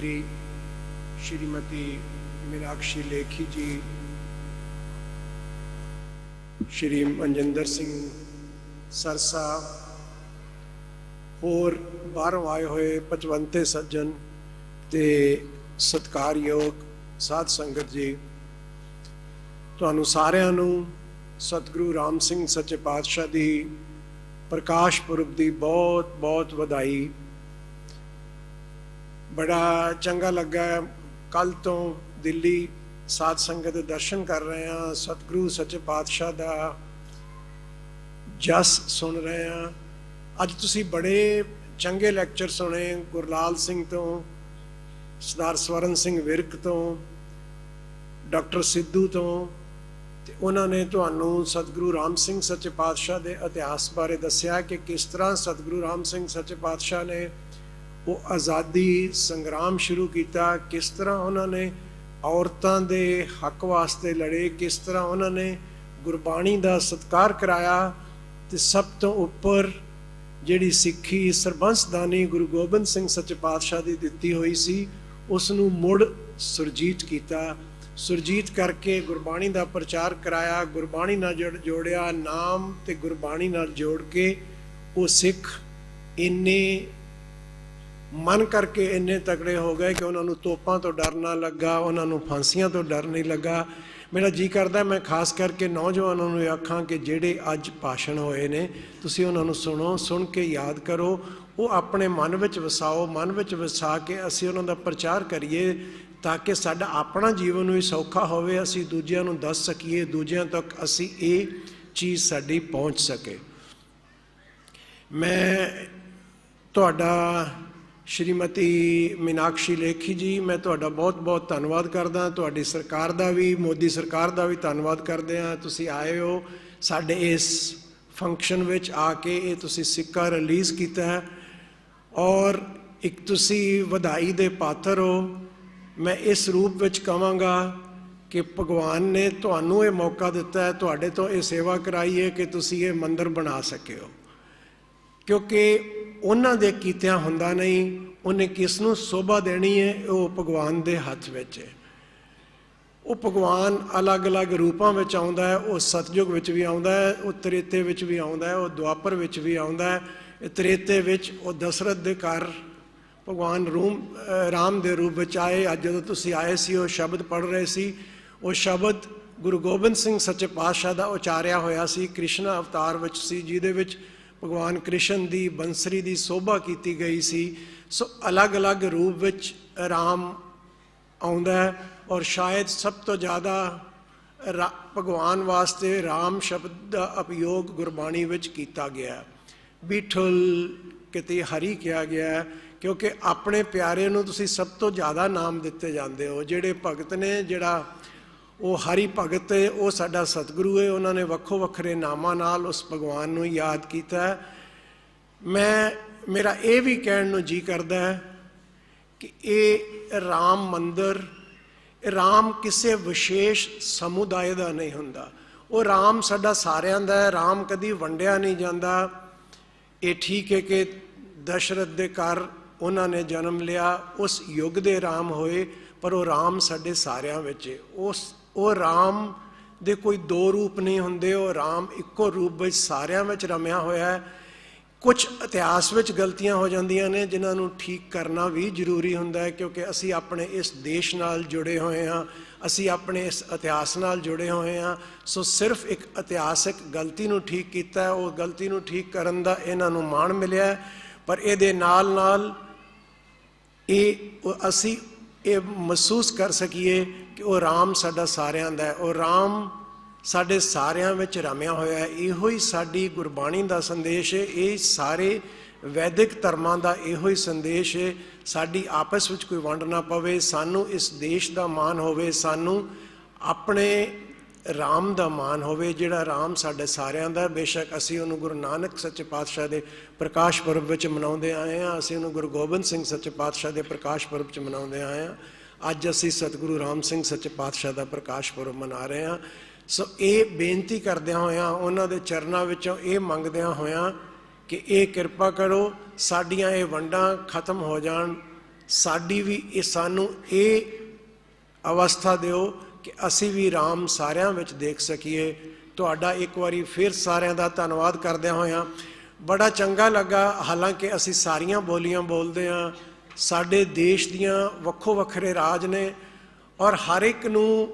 ਮੰਤਰੀ ਸ਼੍ਰੀਮਤੀ ਮੀਨਾਕਸ਼ੀ ਲੇਖੀ ਜੀ, ਸ਼੍ਰੀ ਮਨਜਿੰਦਰ ਸਿੰਘ ਸਰਸਾ, ਹੋਰ ਬਾਹਰੋਂ ਆਏ ਹੋਏ ਪਚਵੰਤੇ ਸੱਜਣ ਤੇ ਸਤਿਕਾਰਯੋਗ ਸਾਧ ਸੰਗਤ ਜੀ, ਤੁਹਾਨੂੰ ਸਾਰਿਆਂ ਨੂੰ ਸਤਿਗੁਰੂ ਰਾਮ ਸਿੰਘ ਸੱਚੇ ਪਾਤਸ਼ਾਹ ਦੀ ਪ੍ਰਕਾਸ਼ ਪੁਰਬ ਦੀ ਬਹੁਤ ਬਹੁਤ ਵਧਾਈ ਬੜਾ ਚੰਗਾ ਲੱਗਾ। ਕੱਲ ਤੋਂ ਦਿੱਲੀ ਸਾਧ ਸੰਗਤ ਦੇ ਦਰਸ਼ਨ ਕਰ ਰਹੇ ਹਾਂ। ਸਤਿਗੁਰੂ ਸੱਚੇ ਪਾਤਸ਼ਾਹ ਦਾ ਜਸ ਸੁਣ ਰਹੇ ਹਾਂ। ਅੱਜ ਤੁਸੀਂ ਬੜੇ ਚੰਗੇ ਲੈਕਚਰ ਸੁਣੇ ਗੁਰਲਾਲ ਸਿੰਘ ਤੋਂ, ਸਰਦਾਰ ਸਵਰਨ ਸਿੰਘ ਵਿਰਕ ਤੋਂ, ਡਾਕਟਰ ਸਿੱਧੂ ਤੋਂ ਤੇ ਉਹਨਾਂ ਨੇ ਤੁਹਾਨੂੰ ਸਤਿਗੁਰੂ ਰਾਮ ਸਿੰਘ ਸੱਚੇ ਪਾਤਸ਼ਾਹ ਦੇ ਇਤਿਹਾਸ ਬਾਰੇ ਦੱਸਿਆ ਕਿ ਕਿਸ ਤਰ੍ਹਾਂ ਸਤਿਗੁਰੂ ਰਾਮ ਸਿੰਘ ਸੱਚੇ ਪਾਤਸ਼ਾਹ ਨੇ ਉਹ ਆਜ਼ਾਦੀ ਸੰਗਰਾਮ ਸ਼ੁਰੂ ਕੀਤਾ, ਕਿਸ ਤਰ੍ਹਾਂ ਉਹਨਾਂ ਨੇ ਔਰਤਾਂ ਦੇ ਹੱਕ ਵਾਸਤੇ ਲੜੇ, ਕਿਸ ਤਰ੍ਹਾਂ ਉਹਨਾਂ ਨੇ ਗੁਰਬਾਣੀ ਦਾ ਸਤਿਕਾਰ ਕਰਾਇਆ ਤੇ ਸਭ ਤੋਂ ਉੱਪਰ ਜਿਹੜੀ ਸਿੱਖੀ ਸਰਬੰਸਦਾਨੀ ਗੁਰੂ ਗੋਬਿੰਦ ਸਿੰਘ ਸੱਚੇ ਪਾਤਸ਼ਾਹ ਦੀ ਦਿੱਤੀ ਹੋਈ ਸੀ ਉਸ ਨੂੰ ਮੁੜ ਸੁਰਜੀਤ ਕੀਤਾ। ਸੁਰਜੀਤ ਕਰਕੇ ਗੁਰਬਾਣੀ ਦਾ ਪ੍ਰਚਾਰ ਕਰਾਇਆ, ਗੁਰਬਾਣੀ ਨਾਲ ਜੋੜ, ਜੋੜਿਆ, ਨਾਮ ਤੇ ਗੁਰਬਾਣੀ ਨਾਲ ਜੋੜ ਕੇ ਉਹ ਸਿੱਖ ਇੰਨੇ ਮਨ ਕਰਕੇ ਇੰਨੇ ਤਕੜੇ ਹੋ ਗਏ ਕਿ ਉਹਨਾਂ ਨੂੰ ਤੋਪਾਂ ਤੋਂ ਡਰ ਨਾ ਲੱਗਾ, ਉਹਨਾਂ ਨੂੰ ਫਾਂਸੀਆਂ ਤੋਂ ਡਰ ਨਹੀਂ ਲੱਗਾ। ਮੇਰਾ ਜੀ ਕਰਦਾ, ਮੈਂ ਖਾਸ ਕਰਕੇ ਨੌਜਵਾਨਾਂ ਨੂੰ ਇਹ ਆਖਾਂ ਕਿ ਜਿਹੜੇ ਅੱਜ ਭਾਸ਼ਣ ਹੋਏ ਨੇ, ਤੁਸੀਂ ਉਹਨਾਂ ਨੂੰ ਸੁਣੋ, ਸੁਣ ਕੇ ਯਾਦ ਕਰੋ। ਉਹ ਆਪਣੇ ਮਨ ਵਿੱਚ ਵਸਾਓ, ਮਨ ਵਿੱਚ ਵਸਾ ਕੇ ਅਸੀਂ ਉਹਨਾਂ ਦਾ ਪ੍ਰਚਾਰ ਕਰੀਏ ਤਾਂ ਕਿ ਸਾਡਾ ਆਪਣਾ ਜੀਵਨ ਵੀ ਸੌਖਾ ਹੋਵੇ, ਅਸੀਂ ਦੂਜਿਆਂ ਨੂੰ ਦੱਸ ਸਕੀਏ, ਦੂਜਿਆਂ ਤੱਕ ਅਸੀਂ ਇਹ ਚੀਜ਼ ਸਾਡੀ ਪਹੁੰਚ ਸਕੇ। ਮੈਂ ਤੁਹਾਡਾ ਸ਼੍ਰੀਮਤੀ ਮੀਨਾਕਸ਼ੀ ਲੇਖੀ ਜੀ, ਮੈਂ ਤੁਹਾਡਾ ਬਹੁਤ-ਬਹੁਤ ਧੰਨਵਾਦ ਕਰਦਾ। ਤੁਹਾਡੀ ਸਰਕਾਰ ਦਾ ਵੀ, ਮੋਦੀ ਸਰਕਾਰ ਦਾ ਵੀ ਧੰਨਵਾਦ ਕਰਦੇ ਆ ਤੁਸੀਂ ਆਏ ਹੋ ਸਾਡੇ ਇਸ ਫੰਕਸ਼ਨ ਵਿੱਚ ਆ ਕੇ ਇਹ ਤੁਸੀਂ ਸਿੱਕਾ ਰਿਲੀਜ਼ ਕੀਤਾ ਹੈ। ਔਰ ਇੱਕ ਤੁਸੀਂ ਵਧਾਈ ਦੇ ਪਾਤਰ ਹੋ। ਮੈਂ ਇਸ ਰੂਪ ਵਿੱਚ ਕਹਾਂਗਾ ਕਿ ਭਗਵਾਨ ਨੇ ਤੁਹਾਨੂੰ ਇਹ ਮੌਕਾ ਦਿੱਤਾ ਹੈ, ਤੁਹਾਡੇ ਤੋਂ ਇਹ ਸੇਵਾ ਕਰਾਈ ਹੈ ਕਿ ਤੁਸੀਂ ਇਹ ਮੰਦਿਰ ਬਣਾ ਸਕੇ ਹੋ। ਕਿਉਂਕਿ ਉਹਨਾਂ ਦੇ ਕੀਤਿਆਂ ਹੁੰਦਾ ਨਹੀਂ, ਉਹਨੇ ਕਿਸ ਨੂੰ ਸੋਭਾ ਦੇਣੀ ਹੈ, ਉਹ ਭਗਵਾਨ ਦੇ ਹੱਥ ਵਿੱਚ ਹੈ। ਉਹ ਭਗਵਾਨ ਅਲੱਗ-ਅਲੱਗ ਰੂਪਾਂ ਵਿੱਚ ਆਉਂਦਾ ਹੈ, ਉਹ ਸਤਜੁਗ ਵਿੱਚ ਵੀ ਆਉਂਦਾ ਹੈ, ਉਹ ਤ੍ਰੇਤੇ ਵਿੱਚ ਵੀ ਆਉਂਦਾ ਹੈ, ਉਹ ਦੁਆਪਰ ਵਿੱਚ ਵੀ ਆਉਂਦਾ ਹੈ। ਇਹ ਤ੍ਰੇਤੇ ਵਿੱਚ ਉਹ ਦਸ਼ਰਥ ਦੇ ਘਰ, ਭਗਵਾਨ ਰੂਮ ਰਾਮ ਦੇ ਰੂਪ ਵਿੱਚ ਆਏ। ਅੱਜ ਜਦੋਂ ਤੁਸੀਂ ਆਏ ਸੀ, ਉਹ ਸ਼ਬਦ ਪੜ੍ਹ ਰਹੇ ਸੀ। ਉਹ ਸ਼ਬਦ ਗੁਰੂ ਗੋਬਿੰਦ ਸਿੰਘ ਸੱਚੇ ਪਾਤਸ਼ਾਹ ਦਾ ਉਚਾਰਿਆ ਹੋਇਆ ਸੀ। ਕ੍ਰਿਸ਼ਨ ਅਵਤਾਰ ਵਿੱਚ ਸੀ, ਜਿਹਦੇ ਵਿੱਚ ਭਗਵਾਨ ਕ੍ਰਿਸ਼ਨ ਦੀ ਬੰਸਰੀ ਦੀ ਸੋਭਾ ਕੀਤੀ ਗਈ ਸੀ, ਸੋ ਅਲੱਗ-ਅਲੱਗ ਰੂਪ ਵਿੱਚ ਰਾਮ ਆਉਂਦਾ ਹੈ ਔਰ ਸ਼ਾਇਦ ਸਭ ਤੋਂ ਜ਼ਿਆਦਾ ਭਗਵਾਨ ਵਾਸਤੇ ਰਾਮ ਸ਼ਬਦ ਦਾ ਉਪਯੋਗ ਗੁਰਬਾਣੀ ਵਿੱਚ ਕੀਤਾ ਗਿਆ ਬਿਠਲ ਕਿਤੇ ਹਰੀ ਕਿਹਾ ਗਿਆ ਕਿਉਂਕਿ ਆਪਣੇ ਪਿਆਰੇ ਨੂੰ ਤੁਸੀਂ ਸਭ ਤੋਂ ਜ਼ਿਆਦਾ ਨਾਮ ਦਿੱਤੇ ਜਾਂਦੇ ਹੋ, ਜਿਹੜੇ ਭਗਤ ਨੇ, ਜਿਹੜਾ ਉਹ ਹਰੀ ਭਗਤ ਹੈ, ਉਹ ਸਾਡਾ ਸਤਿਗੁਰੂ ਹੈ, ਉਹਨਾਂ ਨੇ ਵੱਖੋ ਵੱਖਰੇ ਨਾਮਾਂ ਨਾਲ ਉਸ ਭਗਵਾਨ ਨੂੰ ਯਾਦ ਕੀਤਾ ਮੈਂ, ਮੇਰਾ ਇਹ ਵੀ ਕਹਿਣ ਨੂੰ ਜੀ ਕਰਦਾ ਹੈ ਕਿ ਇਹ ਰਾਮ ਮੰਦਰ ਰਾਮ ਕਿਸੇ ਵਿਸ਼ੇਸ਼ ਸਮੁਦਾਇ ਦਾ ਨਹੀਂ ਹੁੰਦਾ। ਉਹ ਰਾਮ ਸਾਡਾ ਸਾਰਿਆਂ ਦਾ ਹੈ, ਰਾਮ ਕਦੀ ਵੰਡਿਆ ਨਹੀਂ ਜਾਂਦਾ। ਇਹ ਠੀਕ ਹੈ ਕਿ ਦਸ਼ਰਥ ਦੇ ਘਰ ਉਹਨਾਂ ਨੇ ਜਨਮ ਲਿਆ, ਉਸ ਯੁੱਗ ਦੇ ਰਾਮ ਹੋਏ, ਪਰ ਉਹ ਰਾਮ ਸਾਡੇ ਸਾਰਿਆਂ ਵਿੱਚ ਉਸ ਉਹ ਰਾਮ ਦੇ ਕੋਈ ਦੋ ਰੂਪ ਨਹੀਂ ਹੁੰਦੇ, ਉਹ ਰਾਮ ਇੱਕੋ ਰੂਪ ਵਿੱਚ ਸਾਰਿਆਂ ਵਿੱਚ ਰਮਿਆ ਹੋਇਆ ਹੈ। ਕੁਝ ਇਤਿਹਾਸ ਵਿੱਚ ਗਲਤੀਆਂ ਹੋ ਜਾਂਦੀਆਂ ਨੇ, ਜਿਨ੍ਹਾਂ ਨੂੰ ਠੀਕ ਕਰਨਾ ਵੀ ਜ਼ਰੂਰੀ ਹੁੰਦਾ ਹੈ, ਕਿਉਂਕਿ ਅਸੀਂ ਆਪਣੇ ਇਸ ਦੇਸ਼ ਨਾਲ ਜੁੜੇ ਹੋਏ ਹਾਂ, ਅਸੀਂ ਆਪਣੇ ਇਸ ਇਤਿਹਾਸ ਨਾਲ ਜੁੜੇ ਹੋਏ ਹਾਂ। ਸੋ ਸਿਰਫ ਇੱਕ ਇਤਿਹਾਸਿਕ ਗਲਤੀ ਨੂੰ ਠੀਕ ਕੀਤਾ ਹੈ, ਉਹ ਗਲਤੀ ਨੂੰ ਠੀਕ ਕਰਨ ਦਾ ਇਹਨਾਂ ਨੂੰ ਮਾਣ ਮਿਲਿਆ ਪਰ ਇਹਦੇ ਨਾਲ ਨਾਲ ਇਹ ਅਸੀਂ ਇਹ ਮਹਿਸੂਸ ਕਰ ਸਕੀਏ ਕਿ ਉਹ ਰਾਮ ਸਾਡਾ ਸਾਰਿਆਂ ਦਾ ਹੈ। ਉਹ ਰਾਮ ਸਾਡੇ ਸਾਰਿਆਂ ਵਿੱਚ ਰਮਿਆ ਹੋਇਆ ਹੈ। ਇਹੋ ਹੀ ਸਾਡੀ ਗੁਰਬਾਣੀ ਦਾ ਸੰਦੇਸ਼ ਹੈ। ਇਹ ਸਾਰੇ ਵੈਦਿਕ ਧਰਮਾਂ ਦਾ ਇਹੋ ਹੀ ਸੰਦੇਸ਼ ਹੈ। ਸਾਡੀ ਆਪਸ ਵਿੱਚ ਕੋਈ ਵੰਡ ਨਾ ਪਵੇ। ਸਾਨੂੰ ਇਸ ਦੇਸ਼ ਦਾ ਮਾਣ ਹੋਵੇ। ਸਾਨੂੰ ਆਪਣੇ ਰਾਮ ਦਾ ਮਾਣ ਹੋਵੇ, ਜਿਹੜਾ ਰਾਮ ਸਾਡੇ ਸਾਰਿਆਂ ਦਾ ਬੇਸ਼ੱਕ ਅਸੀਂ ਉਹਨੂੰ ਗੁਰੂ ਨਾਨਕ ਸੱਚੇ ਪਾਤਸ਼ਾਹ ਦੇ ਪ੍ਰਕਾਸ਼ ਪੁਰਬ ਵਿੱਚ ਮਨਾਉਂਦੇ ਆਏ ਹਾਂ। ਅਸੀਂ ਉਹਨੂੰ ਗੁਰੂ ਗੋਬਿੰਦ ਸਿੰਘ ਸੱਚੇ ਪਾਤਸ਼ਾਹ ਦੇ ਪ੍ਰਕਾਸ਼ ਪੁਰਬ ਵਿੱਚ ਮਨਾਉਂਦੇ ਆਏ ਹਾਂ। ਅੱਜ ਅਸੀਂ ਸਤਿਗੁਰੂ ਰਾਮ ਸਿੰਘ ਸੱਚੇ ਪਾਤਸ਼ਾਹ ਦਾ ਪ੍ਰਕਾਸ਼ ਪੁਰਬ ਮਨਾ ਰਹੇ ਹਾਂ। ਸੋ ਇਹ ਬੇਨਤੀ ਕਰਦਿਆਂ ਹੋਇਆਂ, ਉਹਨਾਂ ਦੇ ਚਰਨਾਂ ਵਿੱਚੋਂ ਇਹ ਮੰਗਦਿਆਂ ਹੋਇਆਂ ਕਿ ਇਹ ਕਿਰਪਾ ਕਰੋ, ਸਾਡੀਆਂ ਇਹ ਵੰਡਾਂ ਖਤਮ ਹੋ ਜਾਣ। ਸਾਡੀ ਵੀ ਇਹ ਸਾਨੂੰ ਇਹ ਅਵਸਥਾ ਦਿਓ ਕਿ ਅਸੀਂ ਵੀ ਰਾਮ ਸਾਰਿਆਂ ਵਿੱਚ ਦੇਖ ਸਕੀਏ। ਤੁਹਾਡਾ ਇੱਕ ਵਾਰੀ ਫਿਰ ਸਾਰਿਆਂ ਦਾ ਧੰਨਵਾਦ ਕਰਦਿਆਂ ਹੋਇਆਂ। ਬੜਾ ਚੰਗਾ ਲੱਗਾ, ਹਾਲਾਂਕਿ ਅਸੀਂ ਸਾਰੀਆਂ ਬੋਲੀਆਂ ਬੋਲਦੇ ਹਾਂ। ਸਾਡੇ ਦੇਸ਼ ਦੀਆਂ ਵੱਖੋ ਵੱਖਰੇ ਰਾਜ ਨੇ ਔਰ ਹਰ ਇੱਕ ਨੂੰ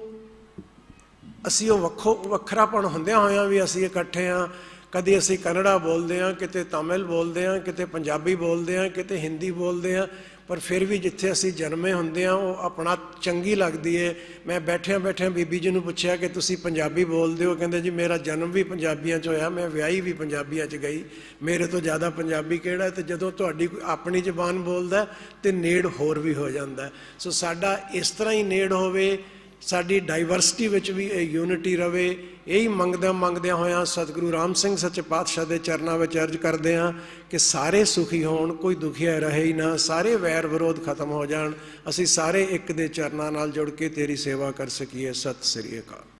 ਅਸੀਂ ਉਹ ਵੱਖੋ ਵੱਖਰਾਪਣ ਹੁੰਦਿਆਂ ਹੋਇਆਂ ਵੀ ਅਸੀਂ ਇਕੱਠੇ ਹਾਂ। ਕਦੇ ਅਸੀਂ ਕನ್ನੜਾ ਬੋਲਦੇ ਹਾਂ ਕਿਤੇ ਤਾਮਿਲ ਬੋਲਦੇ ਹਾਂ ਕਿਤੇ ਪੰਜਾਬੀ ਬੋਲਦੇ ਹਾਂ ਕਿਤੇ ਹਿੰਦੀ ਬੋਲਦੇ ਹਾਂ ਪਰ ਫਿਰ ਵੀ ਜਿੱਥੇ ਅਸੀਂ ਜਨਮੇ ਹੁੰਦੇ ਆ ਉਹ ਆਪਣਾ ਚੰਗੀ ਲੱਗਦੀ ਏ। ਮੈਂ ਬੈਠਿਆਂ ਬੈਠਿਆਂ ਬੀਬੀ ਜੀ ਨੂੰ ਪੁੱਛਿਆ ਕਿ ਤੁਸੀਂ ਪੰਜਾਬੀ ਬੋਲਦੇ ਹੋ? ਕਹਿੰਦੇ ਜੀ ਮੇਰਾ ਜਨਮ ਵੀ ਪੰਜਾਬੀਆਂ 'ਚ ਹੋਇਆ ਮੈਂ ਵਿਆਹੀ ਵੀ ਪੰਜਾਬੀਆਂ 'ਚ ਗਈ। ਮੇਰੇ ਤੋਂ ਜ਼ਿਆਦਾ ਪੰਜਾਬੀ ਕਿਹੜਾ ਹੈ? ਤੇ ਜਦੋਂ ਤੁਹਾਡੀ ਕੋਈ ਆਪਣੀ ਜ਼ਬਾਨ ਬੋਲਦਾ ਹੈ, ਤੇ ਨੇੜ ਹੋਰ ਵੀ ਹੋ ਜਾਂਦਾ ਸੋ ਸਾਡਾ ਇਸ ਤਰ੍ਹਾਂ ਹੀ ਨੇੜ ਹੋਵੇ ਸਾਡੀ ਡਾਈਵਰਸਿਟੀ ਵਿੱਚ ਵੀ ਇਹ ਯੂਨਿਟੀ ਰਵੇ, ਇਹੀ ਮੰਗਦਿਆਂ ਮੰਗਦਿਆਂ ਹੋਇਆਂ ਸਤਿਗੁਰੂ ਰਾਮ ਸਿੰਘ ਸੱਚੇ ਪਾਤਸ਼ਾਹ ਦੇ ਚਰਨਾਂ ਵਿੱਚ ਅਰਜ ਕਰਦੇ ਹਾਂ ਕਿ ਸਾਰੇ ਸੁਖੀ ਹੋਣ, ਕੋਈ ਦੁਖੀਆ ਰਹੇ ਹੀ ਨਾ, ਸਾਰੇ ਵੈਰ ਵਿਰੋਧ ਖਤਮ ਹੋ ਜਾਣ, ਅਸੀਂ ਸਾਰੇ ਇੱਕ ਦੇ ਚਰਨਾਂ ਨਾਲ ਜੁੜ ਕੇ ਤੇਰੀ ਸੇਵਾ ਕਰ ਸਕੀਏ। ਸਤਿ ਸ੍ਰੀ ਅਕਾਲ।